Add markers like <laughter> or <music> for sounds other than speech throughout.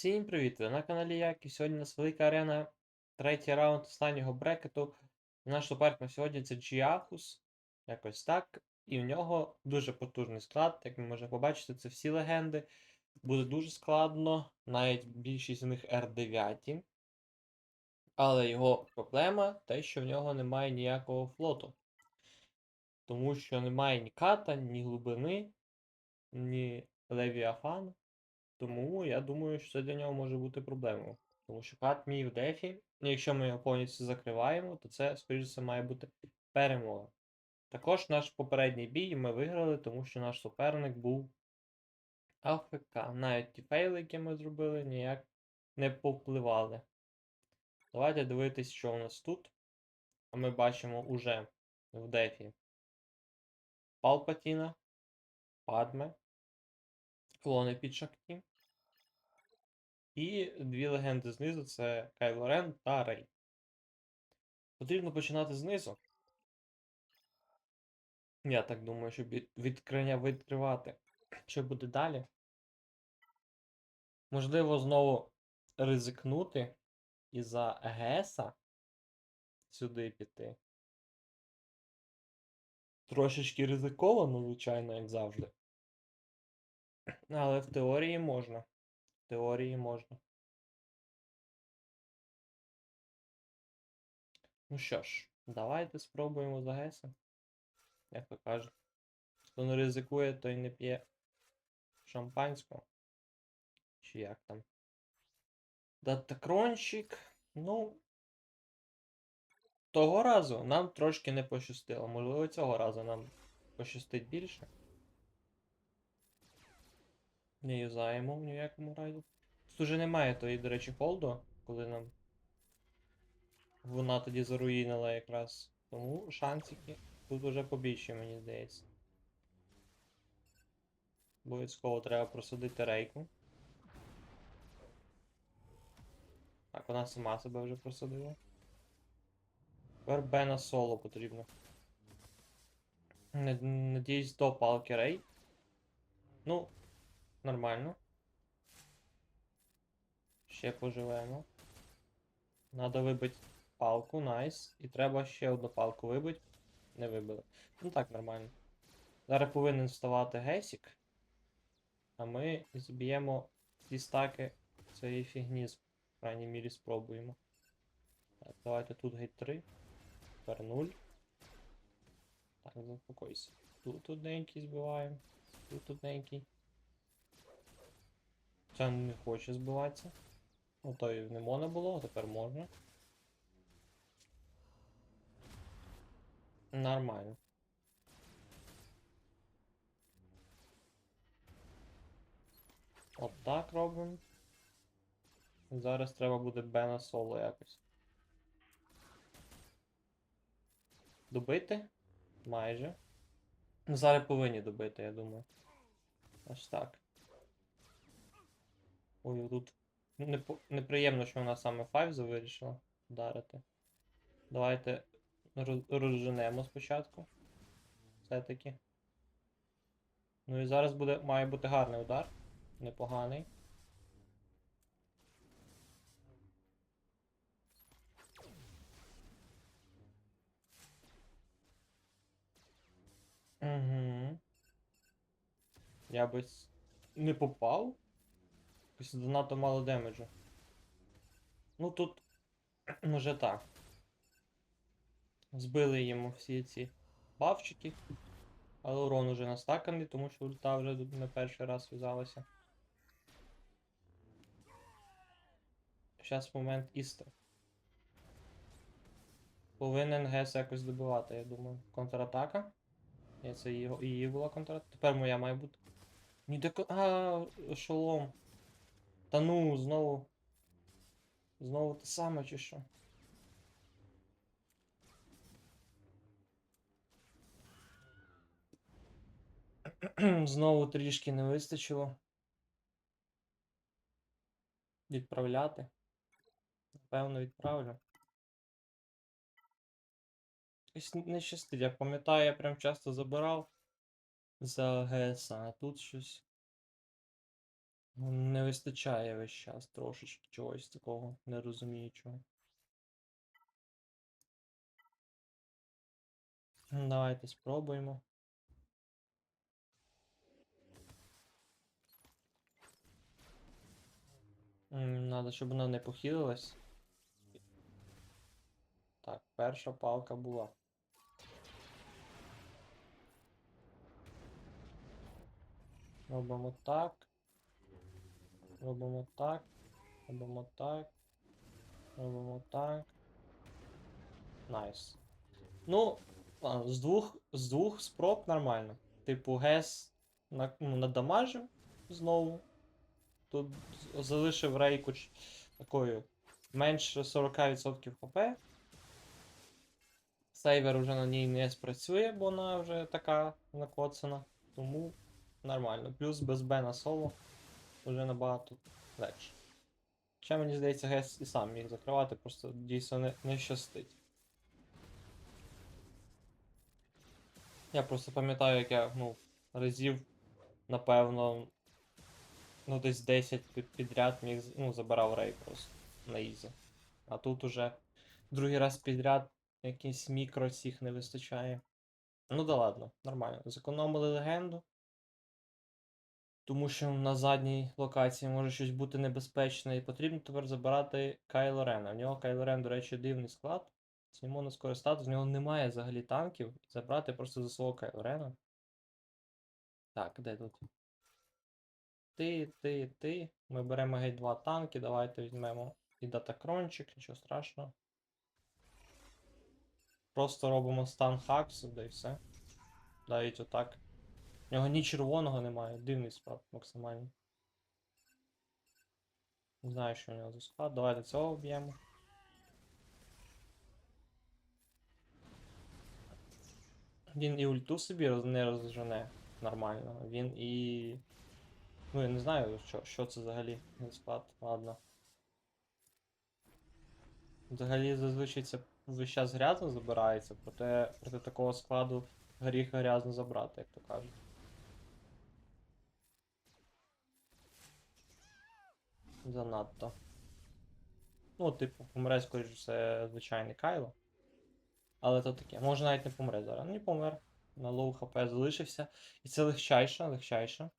Всім привіт! Ви на каналі Як і сьогодні у нас велика арена, третій раунд останнього брекету. Наш суперник на сьогодні це Джіахус, якось так. І в нього дуже потужний склад, як ми можемо побачити, це всі легенди. Буде дуже складно, навіть більшість з них R9. Але його проблема те, що в нього немає ніякого флоту. Тому що немає ні ката, ні глибини, ні левіафану. Тому я думаю, що це для нього може бути проблемою. Тому що кат мій в дефі, і якщо ми його повністю закриваємо, то це, скоріш за все, має бути перемога. Також наш попередній бій ми виграли, тому що наш суперник був АФК. Навіть ті фейли, які ми зробили, ніяк не повпливали. Давайте дивитись, що у нас тут. А ми бачимо уже в дефі Палпатіна, Падме, клони під Шакті. І дві легенди знизу це Кайло Рен та Рей. Потрібно починати знизу. Я так думаю, щоб від- відкриття відкривати. Що буде далі? Можливо, знову ризикнути і за Геса сюди піти. Трошечки ризиковано, звичайно, як завжди. Але в теорії можна. Теорії можна. Ну що ж, давайте спробуємо за Геса. Як то кажуть. Хто не ризикує, той не п'є шампанського. Чи як там. Датакрончик. Ну. Того разу нам трошки не пощастило. Можливо, цього разу нам пощастить більше. Не юзаємо в ніякому разі. Тут уже немає тої, до речі, холду, коли нам вона тоді заруїнила якраз. Тому шансики тут уже побільші, мені здається. Обов'язково треба просадити рейку. Так, вона сама себе вже просадила. Тепер Бена соло потрібно. Надіюсь, до палки рей. Ну, нормально. Ще поживемо. Надо вибити палку, найс. І треба ще одну палку вибити. Не вибили. Ну так, нормально. Зараз повинен вставати гесік. А ми зб'ємо ці стаки цієї фігні, в крайній мірі спробуємо. Так, давайте тут гейт 3. Тепер 0. Так, заспокойся. Тут одненький збиваємо. Тут одненький. Це не хоче збиватися. Ну, то і не можна було, а тепер можна. Нормально. От так робимо. Зараз треба буде Бена соло якось. Добити? Майже. Ну, Зараз повинні добити, я думаю. Аж так. Ой, тут неприємно, що вона саме Файвза вирішила вдарити. Давайте роз- розженемо спочатку. Все-таки. Ну і зараз буде, має бути гарний удар. Непоганий. Угу. Я би не попав. Якось занадто мало демеджу. Ну тут <clears throat> вже так. Збили йому всі ці бавчики. Але урон уже настаканий, тому що ульта вже не перший раз в'язалася. Зараз момент істи. Повинен Гес якось добивати, я думаю. Контратака. Це її, її була контратака. Тепер моя має бути. Ні, де А, шолом. Та ну, знову. Знову те саме чи що? Знову трішки не вистачило. Відправляти. Напевно, відправлю. Якось не щастить. Я пам'ятаю, я прям часто забирав за ГС, а тут щось. Ну, Не вистачає весь час трошечки чогось такого, не розумію чого. Ну, Давайте спробуємо. Надо, щоб вона не похилилась. Так, перша палка була. Робимо так. Робимо так. Робимо так. Робимо так. Найс. Ну, з двох, з двох спроб нормально. Типу, Гес на, ну, надамажив знову. Тут залишив рейку такою менше 40% хп. Сейвер вже на ній не спрацює, бо вона вже така накоцана. Тому нормально. Плюс без Б на соло вже набагато легше. Ще мені здається, Гес і сам міг закривати, просто дійсно не, не щастить. Я просто пам'ятаю, як я, ну, разів, напевно, ну, десь 10 підряд міг, ну, забирав рей просто на ізі. А тут уже другий раз підряд якийсь мікро цих не вистачає. Ну да ладно, нормально. Зекономили легенду. Тому що на задній локації може щось бути небезпечне, і потрібно тепер забирати Кайло Рена. В нього Кайло Рен, до речі, дивний склад. Цим можна скористатися, в нього немає взагалі танків. Забрати просто за свого Кайло Рена. Так, де тут? Ти, ти, ти. Ми беремо геть два танки, давайте візьмемо і датакрончик, нічого страшного. Просто робимо стан хаксу, да і все. Навіть отак. В нього ні червоного немає, дивний склад максимальний. Не знаю, що у нього за склад. Давайте цього вб'ємо. Він і ульту собі не розжене нормально. Він і. Ну, я не знаю, що, що це взагалі за склад. Ладно. Взагалі зазвичай це весь час грязно забирається, проте проти такого складу гріх грязно забрати, як то кажуть. Занадто. Ну, типу, помре, скоріш все, звичайний Кайло. Але то таке. Може навіть не помре зараз. Не помер. На лоу хп залишився. І це легчайше, легчайше.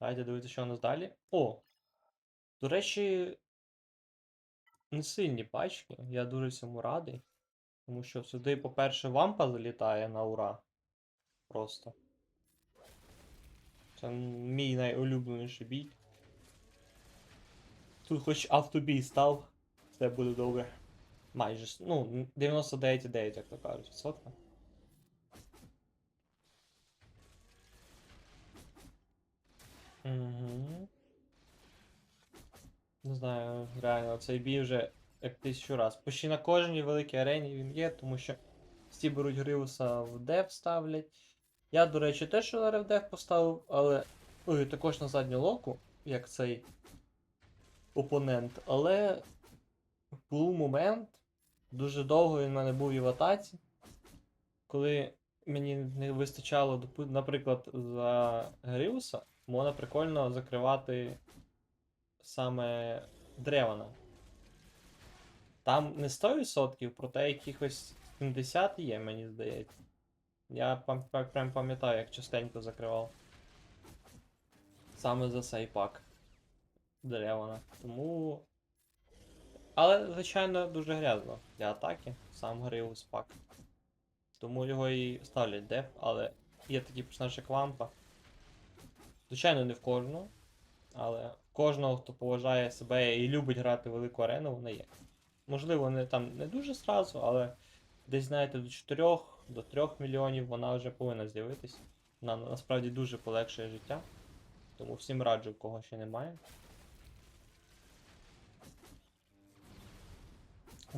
Давайте дивитися, що у нас далі. О! До речі, не сильні пачки. Я дуже цьому радий. Тому що сюди, по-перше, вампа залітає на ура. Просто. Це мій найулюбленіший бій. Тут хоч автобій став, все буде добре. Майже, ну, 99,9, як то кажуть, відсотка. Угу. Не знаю, реально, цей бій вже як тисячу раз. Почти на кожній великій арені він є, тому що всі беруть Гривуса в деф ставлять. Я, до речі, теж в деф поставив, але. Ой, також на задню локу, як цей опонент, але був момент, дуже довго він в мене був і в атаці, коли мені не вистачало, наприклад, за Гріуса, можна прикольно закривати саме Древана. Там не 100%, проте якихось 70 є, мені здається. Я прям пам'ятаю, як частенько закривав. Саме за цей пак. Древана. Тому. Але, звичайно, дуже грязно для атаки. Сам Гриус пак. Тому його і ставлять деф, але є такі персонажі як лампа. Звичайно, не в кожного. Але кожного, хто поважає себе і любить грати велику арену, вона є. Можливо, не там не дуже зразу, але десь, знаєте, до 4 до 3 мільйонів вона вже повинна з'явитись. Вона насправді дуже полегшує життя. Тому всім раджу, кого ще немає.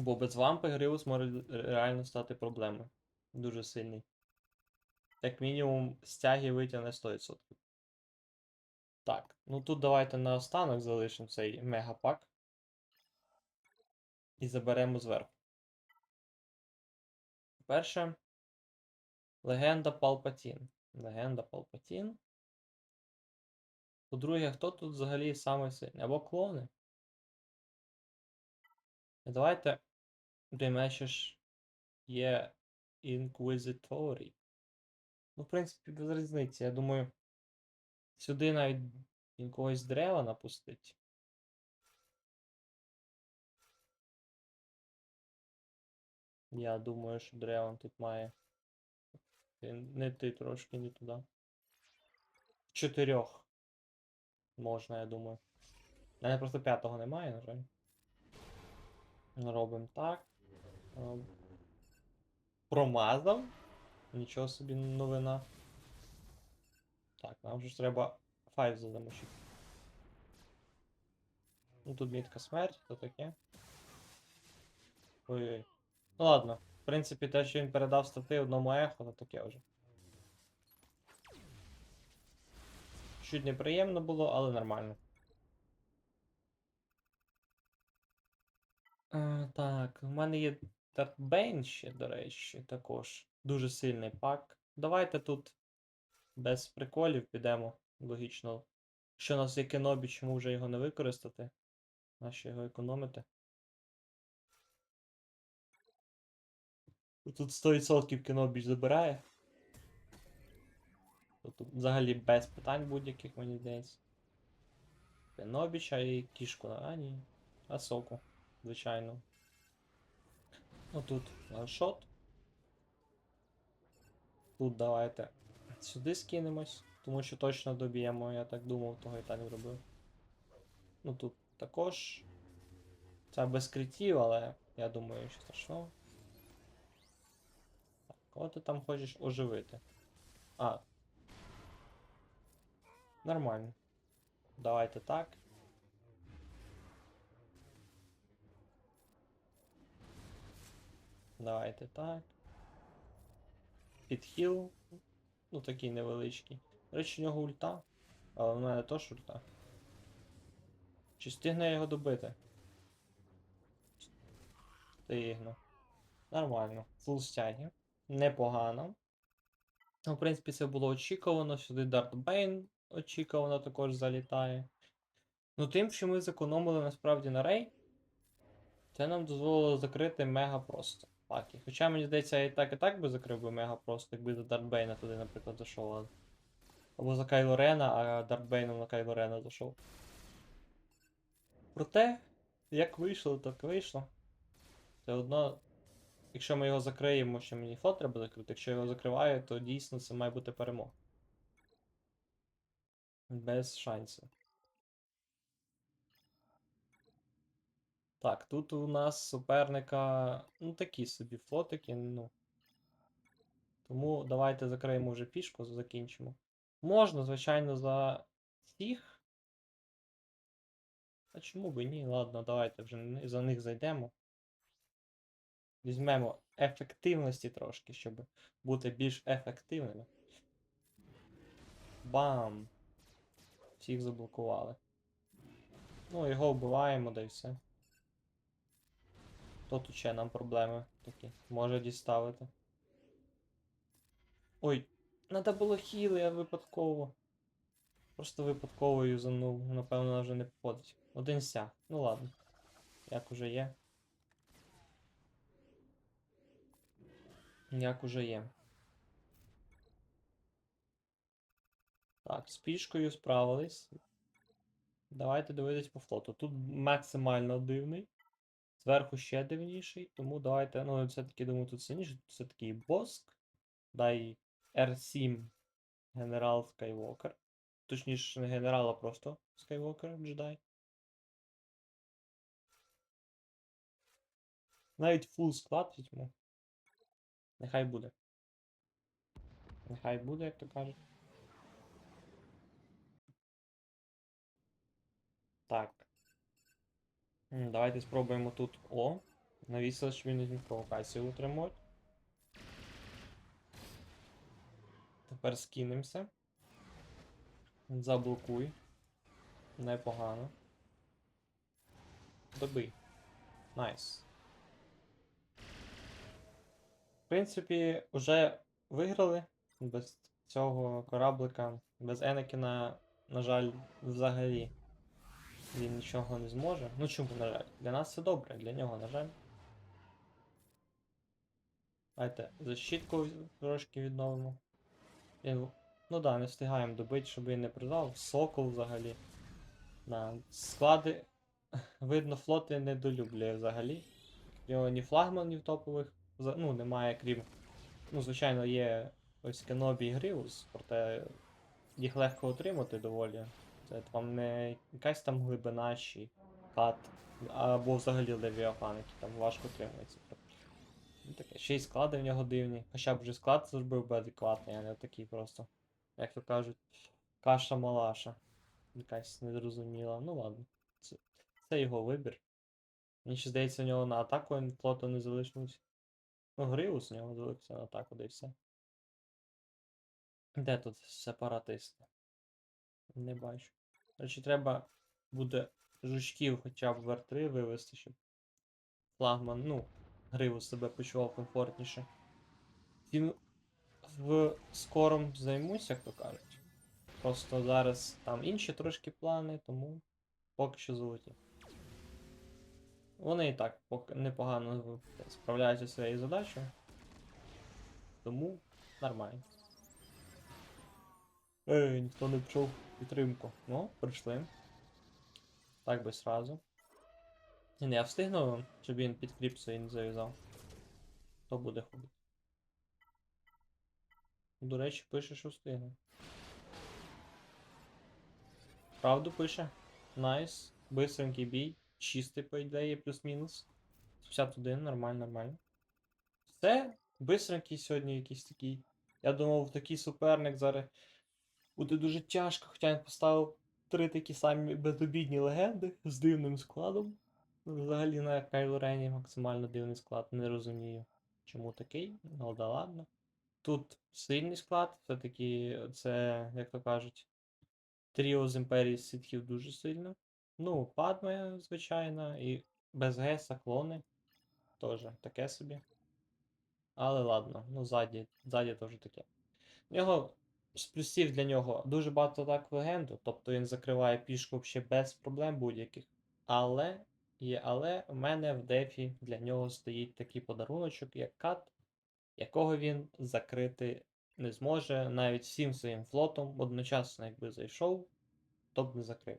Бо без вампи Гривус може реально стати проблемою. Дуже сильний. Як мінімум, стяги витягне 100%. Так, ну тут давайте наостанок залишимо цей мегапак. І заберемо зверху. Перше. Легенда Палпатін. Легенда Палпатін. По-друге, хто тут взагалі саме сильний? Або клони? Давайте. Ще ж є Inquisitori. Ну, в принципі, без різниці. Я думаю, сюди навіть якогось дерева напустить. Я думаю, що Древон тут має. Не ти трошки не туди. Чотирьох. Можна, я думаю. У мене просто п'ятого немає, на жаль. Робимо так. Роб- Промазав. Нічого собі новина. Так, нам же ж треба 5 задамочити. Ну тут мітка смерть, то таке. Ой-ой. Ну ладно. В принципі, те, що він передав стати одному ехо, то таке вже. Чуть неприємно було, але нормально. А, так, у мене є Darkbane ще, до речі, також. Дуже сильний пак. Давайте тут без приколів підемо. Логічно. Якщо у нас є Кенобі, чому вже його не використати? Нащо його економити? Тут 100% Кенобі забирає. Тут взагалі без питань будь-яких, мені здається. Кенобіча і кішку а, ні. А соку, звичайно. Ну тут шот. Тут давайте сюди скинемось, тому що точно доб'ємо, я так думав, того і так зробив. Ну тут також. Це без критів, але я думаю, що страшного. Так, кого ти там хочеш оживити? А. Нормально. Давайте так. Давайте так. Підхіл. Ну такий невеличкий. До речі, у нього ульта. Але в мене теж ульта. Чи встигне я його добити? Встигну. Нормально. Фул стяги. Непогано. Ну, в принципі, це було очікувано. Сюди Дарт Бейн очікувано також залітає. Ну, тим, що ми зекономили насправді на рей, це нам дозволило закрити мега просто паки. Хоча мені здається, я і так і так би закрив би мега просто, якби до Дартбейна туди, наприклад, зайшов. але- Або за Кайло Рена, а Дартбейном на Кайло Рена зайшов. Проте, як вийшло, так вийшло. Все одно, якщо ми його закриємо, що мені флот треба закрити, якщо я його закриваю, то дійсно це має бути перемога. Без шансів. Так, тут у нас суперника, ну такі собі флотики, ну. Тому давайте закриємо вже пішку, закінчимо. Можна, звичайно, за всіх. А чому би ні? Ладно, давайте вже за них зайдемо. Візьмемо ефективності трошки, щоб бути більш ефективними. Бам! Всіх заблокували. Ну, його вбиваємо, да і все. Тут ще нам проблеми такі. Може діставити. Ой, треба було хіли, я випадково. Просто випадково юзанув. Напевно, вона вже не походить. Один сяг. Ну ладно. Як уже є. Як уже є. Так, з пішкою справились. Давайте дивитись по флоту. Тут максимально дивний. Зверху ще дивніший, тому давайте. Ну, все-таки думаю, тут сильніше. Це такий боск. Дай R7 генерал Скайвокер. Точніше, не генерал, а просто Скайвокер, джедай. Навіть фул склад візьму. Нехай буде. Нехай буде, як то кажуть. Так. Давайте спробуємо тут. О, навісили, що він провокацію утримують. Тепер скинемося. Заблокуй. Непогано. Добий. Найс. В принципі, вже виграли без цього кораблика, без Енекіна на жаль, взагалі він нічого не зможе. Ну чому, на жаль? Для нас це добре, для нього, на жаль. Давайте защитку трошки відновимо. Він... Ну да, не встигаємо добити, щоб він не придав. Сокол взагалі. Да. Склади. <laughs> Видно, флоти недолюблює взагалі. В нього ні флагманів топових. Ну, немає, крім. Ну, звичайно, є ось Кенобі і Гріус, проте їх легко отримати доволі. Вам не якась там глибина чи кат, або взагалі левіафан, який там важко отримується. Ну таке, ще й склади в нього дивні. Хоча б вже склад зробив би адекватний, а не такий просто. Як то кажуть, каша малаша. Якась незрозуміла. Ну ладно. Це, це його вибір. Мені ще здається, у нього на атаку він флоту не залишилось. Ну, Гриус у нього залишився на атаку, де все. Де тут сепаратисти? Не бачу. Речі, треба буде жучків хоча б в R3 вивести, щоб флагман, ну, гриву себе почував комфортніше. Він в скором займусь, як то кажуть. Просто зараз там інші трошки плани, тому поки що золоті. Вони і так непогано справляються зі своєю задачею. Тому нормально. Ей, ніхто не пішов підтримку. Ну, прийшли. Так би сразу. Ні, не, я встигну, щоб він під кліп свій не зав'язав. То буде ходити. До речі, пише, що встигне. Правду пише. Найс. Бистренький бій. Чистий, по ідеї, плюс-мінус. 51, нормально, нормально. Все, бистренький сьогодні якийсь такий. Я думав, такий суперник зараз буде дуже тяжко, хоча він поставив три такі самі безобідні легенди з дивним складом. Взагалі на Кайло Рені максимально дивний склад, не розумію, чому такий, ну да ладно. Тут сильний склад, все-таки це, як то кажуть, тріо з імперії ситхів дуже сильно. Ну, Падме, звичайно, і без Геса клони. Теж таке собі. Але ладно, ну ззаді, ззаді теж таке. В нього з плюсів для нього дуже багато атак в легенду, тобто він закриває пішку взагалі без проблем будь-яких. Але є, але в мене в дефі для нього стоїть такий подаруночок, як кат, якого він закрити не зможе навіть всім своїм флотом одночасно, якби зайшов, то б не закрив.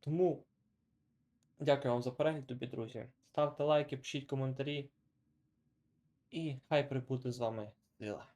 Тому дякую вам за перегляд, тобі, друзі. Ставте лайки, пишіть коментарі. І хай прибуде з вами сила.